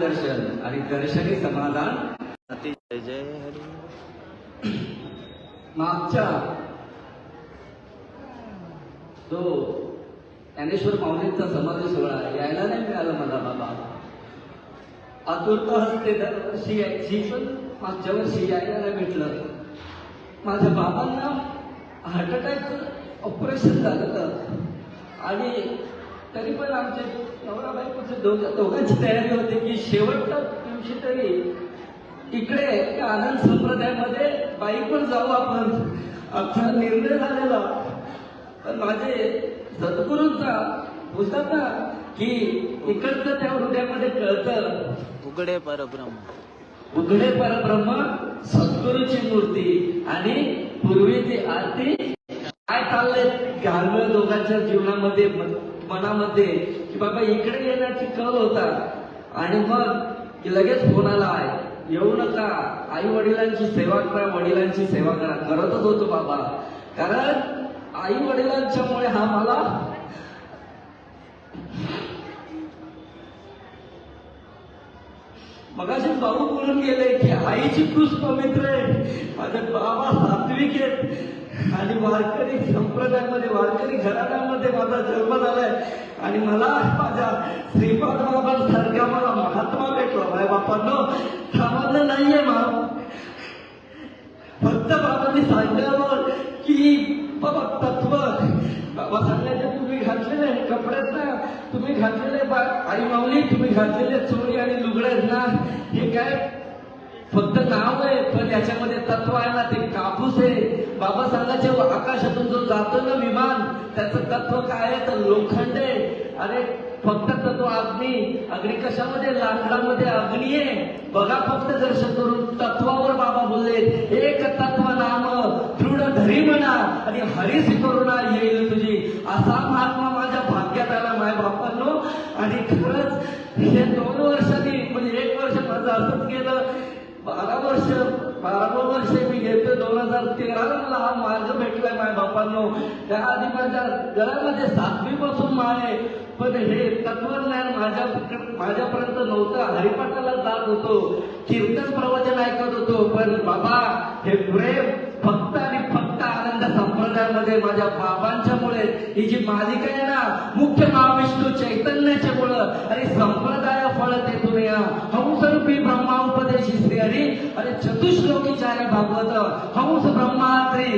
आत्मदर्शन आणि दर्शनी समाधान. अति जय जय हरी मागच्या तो ज्ञानेश्वर माऊलींचा समाधी सोहळा यायला नाही मिळाला मला बाबा. आतुरता हस्ते दरवर्षी यायची पण मागच्या वर्षी यायला नाही भेटलं. माझ्या बाबांना हार्ट अटॅकचं ऑपरेशन झालं आणि तरी पण आमचे नवरा बायकोचे दोघ दोघांची तयारी होती की शेवटच्या दिवशी तरी इकडे आनंद संप्रदायामध्ये बाईक पण जाऊ आपण. आमचा निर्णय झालेला. पण माझे सद्गुरूंचा बोलतात ना की इकडचं त्या हृदयामध्ये कळतं. उघडे परब्रह्म. उघडे परब्रह्म सद्गुरूची मूर्ती आणि पूर्वीची आरती काय चाललंय? घालवं दोघांच्या जीवनामध्ये मनामध्ये की बाबा इकडे येण्याची कल होता. आणि मग लगेच फोन आला आहे येऊ नका. आई वडिलांची सेवा करा वडिलांची सेवा करा. करतच होतो बाबा. कारण आई वडिलांच्यामुळे हा मला मगाशी भाऊ बोलून गेले की आईची कृष पवित्र आहे. माझे बाबा सात्विक आहेत. आणि वारकरी संप्रदायामध्ये वारकरी घराण्यामध्ये माझा जन्म झालाय. आणि मला माझ्या श्रीपाद बाबांसारखा मला महात्मा भेटला. माझ्या बापांनो सामान्य नाहीये मा. फक्त बाबांनी सांगितल्यावर की बाबा तत्व. बाबा सांगायचे तुम्ही घातलेले कपड्यात ना तुम्ही घातलेले आई माऊली तुम्ही घातलेले चोरी आणि लुगड्यात ना हे काय फक्त नाव आहे पण याच्यामध्ये तत्व आहे ना ते कापूस आहे. बाबा आकाशातून जो जातो ना विमान त्याचं तत्व काय आहे? तर लोखंड आहे. अरे फक्त तत्व अग्नी. अग्नी कशामध्ये? लाकडामध्ये अग्नी आहे. बघा फक्त दर्शन करून तत्वावर बाबा बोलले एक तत्व नाम दृढ धरी म्हणा आणि हरीस करुणा येईल तुझी. असा महात्मा माझ्या भाग्यात आला माय बापांनो. आणि खरंच हे दोन वर्षांनी म्हणजे एक वर्ष माझं असंच गेलं. बारा वर्ष बारावं वर्ष मी घेतो दोन हजार तेराला मला हा मार्ग भेटलाय माझ्या बापांनो. त्याआधी माझ्या घरामध्ये सातवी पासून माळे पण हे तत्वज्ञान माझ्या माझ्यापर्यंत नव्हतं. हरिपाठाला जात होतो. कीर्तन प्रवचन ऐकत होतो. पण बाबा हे प्रेम फक्त आणि फक्त आनंद संप्रदायामध्ये माझ्या बाबांच्यामुळे. ही जी मालिका आहे ना मुख्य महाविष्णू चैतन्याच्या मुळे आणि संप्रदाय फळ तेथून या हंसरूपी श्री हरी आणि चतुश्लोकी चारी भागवत हंस ब्रह्मात्री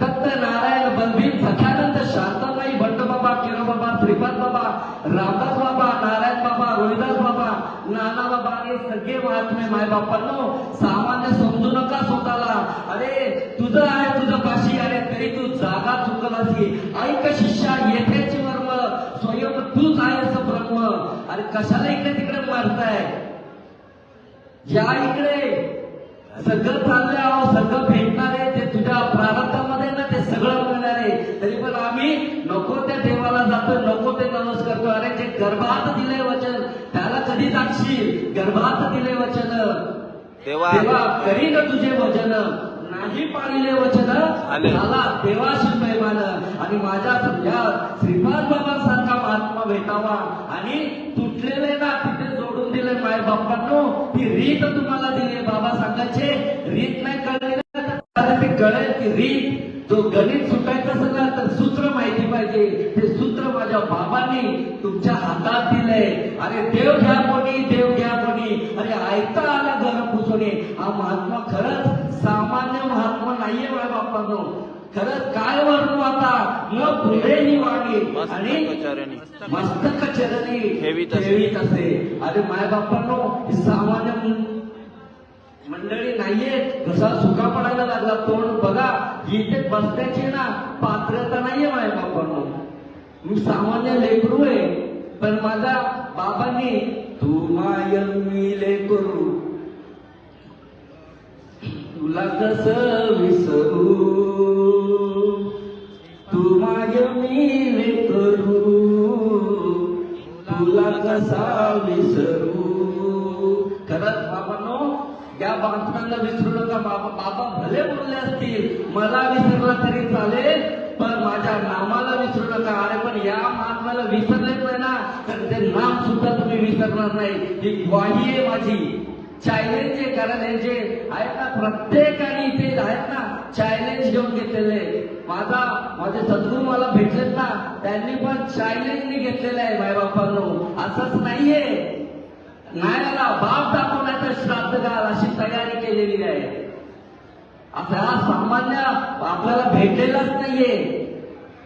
दत्त नारायण बलभीम सख्यानंद शांताबाई भट्ट बाबा किरो बाबा श्रीपाद बाबा रामदास बाबा नारायण बाबा रोहिदास बाबा नाना बाबा हे सगळे महात्मे माय बापांनो सामान्य समजू नका स्वतःला. अरे तुझं आहे तुझं पाशी अरे तरी तू जागा चुकलासी ऐक शिष्या येथेची वर्म स्वयं तूच आहे असं ब्रह्म. अरे कशाला इकडे तिकडे मारताय? या इकडे. सगळं चाललंय अहो सगळं भेटणार आहे ते तुझ्या प्रारब्धामध्ये ना ते सगळं मिळणार आहे. तरी पण आम्ही नको त्या देवाला जातो नको ते नवस करतो अरे जे गर्भात दिले वचन त्याला कधी जागशील? गर्भात दिले वचन. तेव्हा तेव्हा करीन तुझे वचन. नाही पाळिले वचन. झाला देवाशी प्रेमान आणि माझ्या या श्रीपाद बाबांसारखा महात्मा भेटावा. आणि तुटलेले ना तिथे माय बाप्पांनो ही रीत तुम्हाला दिली बाबा सांगायचे रीत नाही कळली ना ती कळेल ती रीत. जो गणित सुटायचं असेल ना तर सूत्र माहिती पाहिजे. ते सूत्र माझ्या बाबांनी तुमच्या हातात दिलंय. अरे देव घ्या कोणी देव घ्या कोणी. अरे ऐकता आला घर पुसणे. हा महात्मा खरंच सामान्य महात्मा नाहीये माझ्या बाप्पांनो. खरंच काय वर्णू आता? न ही वाणी आणि. मस्तक चरणी ठेवीत असे. अरे माय बापांनो ही सामान्य मंडळी नाहीये घसा सुका पडायला लागला. तोंड बघा. इथे बसण्याची ना पात्रता नाहीये माझ्या बापांनो. मी सामान्य लेकरू आहे. पण माझ्या बाबांनी तू माय मी लेकरू. तुला कस विसरू? कसा विसरू खरंच बाबांनो या बातम्यांना विसरू नका. बाबा बाबा भले बोलले असतील मला विसरला तरी चालेल पण माझ्या नामाला विसरू नका. अरे पण या महात्म्याला विसरलेच नाही ना तर ते नाम सुद्धा तुम्ही विसरणार नाही. ही ग्वाही आहे माझी. चॅलेंज आहे कारण हे जे आहेत ना प्रत्येकाने इथे आहेत ना चॅलेंज घेऊन घेतलेले. माझा माझे सद्गुरू मला भेटलेत ना त्यांनी पण चॅलेंजनी घेतलेलं आहे मायबापांनो. असंच नाहीये. नायला बाप दाखवण्याचं श्राद्ध घाल अशी तयारी केलेली आहे. असं हा सामान्य आपल्याला भेटलेलाच नाहीये.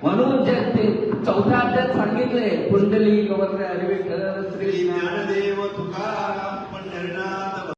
म्हणून जे ते चौथ्या अध्यात सांगितले कुंडली गवर्नर श्री ज्ञानदेव तुकाराम पंढरनाथ